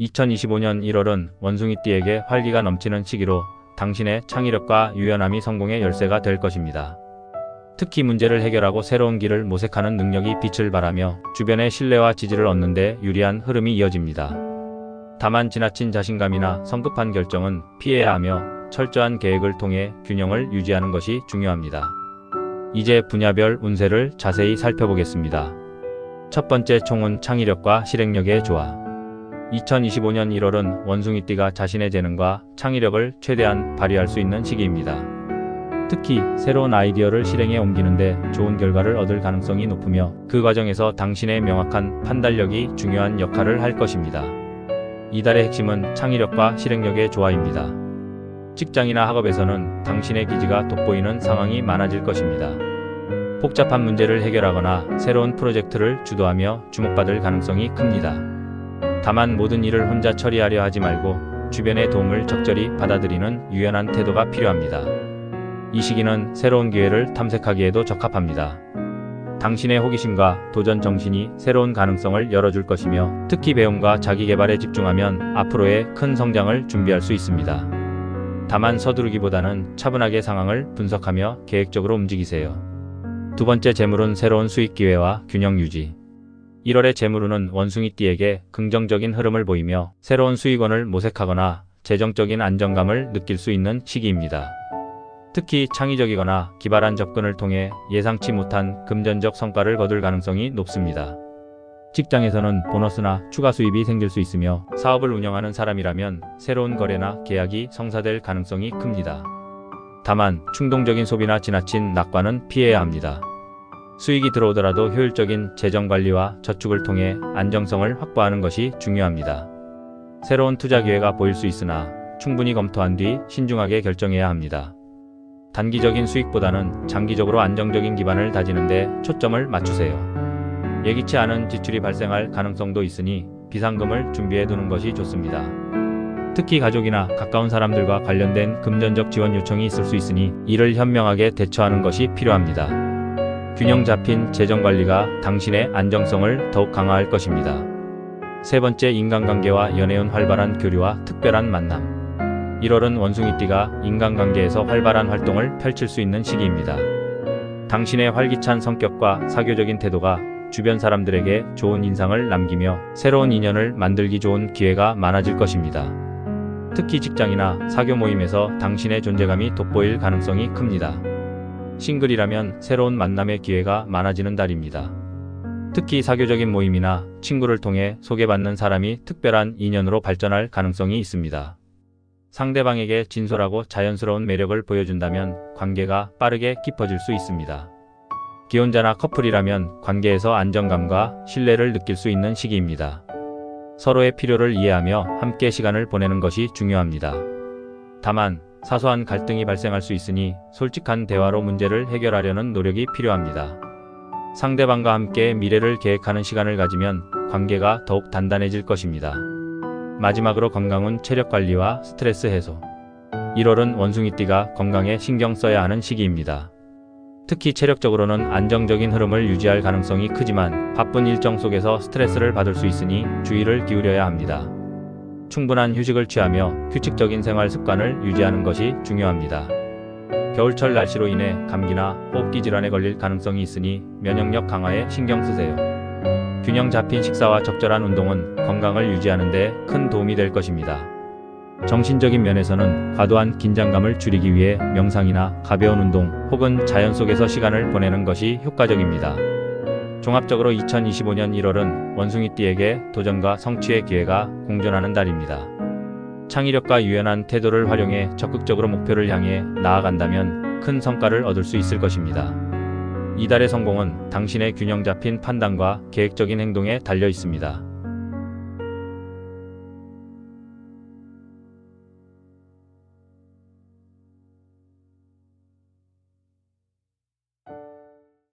2025년 1월은 원숭이띠에게 활기가 넘치는 시기로 당신의 창의력과 유연함이 성공의 열쇠가 될 것입니다. 특히 문제를 해결하고 새로운 길을 모색하는 능력이 빛을 발하며 주변의 신뢰와 지지를 얻는 데 유리한 흐름이 이어집니다. 다만 지나친 자신감이나 성급한 결정은 피해야 하며 철저한 계획을 통해 균형을 유지하는 것이 중요합니다. 이제 분야별 운세를 자세히 살펴보겠습니다. 첫 번째 총은 창의력과 실행력의 조화. 2025년 1월은 원숭이띠가 자신의 재능과 창의력을 최대한 발휘할 수 있는 시기입니다. 특히 새로운 아이디어를 실행에 옮기는데 좋은 결과를 얻을 가능성이 높으며 그 과정에서 당신의 명확한 판단력이 중요한 역할을 할 것입니다. 이달의 핵심은 창의력과 실행력의 조화입니다. 직장이나 학업에서는 당신의 기지가 돋보이는 상황이 많아질 것입니다. 복잡한 문제를 해결하거나 새로운 프로젝트를 주도하며 주목받을 가능성이 큽니다. 다만 모든 일을 혼자 처리하려 하지 말고 주변의 도움을 적절히 받아들이는 유연한 태도가 필요합니다. 이 시기는 새로운 기회를 탐색하기에도 적합합니다. 당신의 호기심과 도전 정신이 새로운 가능성을 열어줄 것이며 특히 배움과 자기 개발에 집중하면 앞으로의 큰 성장을 준비할 수 있습니다. 다만 서두르기보다는 차분하게 상황을 분석하며 계획적으로 움직이세요. 두 번째 재물은 새로운 수익 기회와 균형 유지. 1월의 재물운은 원숭이띠에게 긍정적인 흐름을 보이며 새로운 수익원을 모색하거나 재정적인 안정감을 느낄 수 있는 시기입니다. 특히 창의적이거나 기발한 접근을 통해 예상치 못한 금전적 성과를 거둘 가능성이 높습니다. 직장에서는 보너스나 추가 수입이 생길 수 있으며 사업을 운영하는 사람이라면 새로운 거래나 계약이 성사될 가능성이 큽니다. 다만 충동적인 소비나 지나친 낙관은 피해야 합니다. 수익이 들어오더라도 효율적인 재정 관리와 저축을 통해 안정성을 확보하는 것이 중요합니다. 새로운 투자 기회가 보일 수 있으나 충분히 검토한 뒤 신중하게 결정해야 합니다. 단기적인 수익보다는 장기적으로 안정적인 기반을 다지는데 초점을 맞추세요. 예기치 않은 지출이 발생할 가능성도 있으니 비상금을 준비해 두는 것이 좋습니다. 특히 가족이나 가까운 사람들과 관련된 금전적 지원 요청이 있을 수 있으니 이를 현명하게 대처하는 것이 필요합니다. 균형 잡힌 재정 관리가 당신의 안정성을 더욱 강화할 것입니다. 세 번째 인간관계와 연애운 활발한 교류와 특별한 만남. 1월은 원숭이띠가 인간관계에서 활발한 활동을 펼칠 수 있는 시기입니다. 당신의 활기찬 성격과 사교적인 태도가 주변 사람들에게 좋은 인상을 남기며 새로운 인연을 만들기 좋은 기회가 많아질 것입니다. 특히 직장이나 사교 모임에서 당신의 존재감이 돋보일 가능성이 큽니다. 싱글이라면 새로운 만남의 기회가 많아지는 달입니다. 특히 사교적인 모임이나 친구를 통해 소개받는 사람이 특별한 인연으로 발전할 가능성이 있습니다. 상대방에게 진솔하고 자연스러운 매력을 보여준다면 관계가 빠르게 깊어질 수 있습니다. 기혼자나 커플이라면 관계에서 안정감과 신뢰를 느낄 수 있는 시기입니다. 서로의 필요를 이해하며 함께 시간을 보내는 것이 중요합니다. 다만 사소한 갈등이 발생할 수 있으니 솔직한 대화로 문제를 해결하려는 노력이 필요합니다. 상대방과 함께 미래를 계획하는 시간을 가지면 관계가 더욱 단단해질 것입니다. 마지막으로 건강은 체력 관리와 스트레스 해소. 1월은 원숭이띠가 건강에 신경 써야 하는 시기입니다. 특히 체력적으로는 안정적인 흐름을 유지할 가능성이 크지만 바쁜 일정 속에서 스트레스를 받을 수 있으니 주의를 기울여야 합니다. 충분한 휴식을 취하며 규칙적인 생활 습관을 유지하는 것이 중요합니다. 겨울철 날씨로 인해 감기나 호흡기 질환에 걸릴 가능성이 있으니 면역력 강화에 신경 쓰세요. 균형 잡힌 식사와 적절한 운동은 건강을 유지하는 데 큰 도움이 될 것입니다. 정신적인 면에서는 과도한 긴장감을 줄이기 위해 명상이나 가벼운 운동 혹은 자연 속에서 시간을 보내는 것이 효과적입니다. 종합적으로 2025년 1월은 원숭이띠에게 도전과 성취의 기회가 공존하는 달입니다. 창의력과 유연한 태도를 활용해 적극적으로 목표를 향해 나아간다면 큰 성과를 얻을 수 있을 것입니다. 이달의 성공은 당신의 균형 잡힌 판단과 계획적인 행동에 달려 있습니다.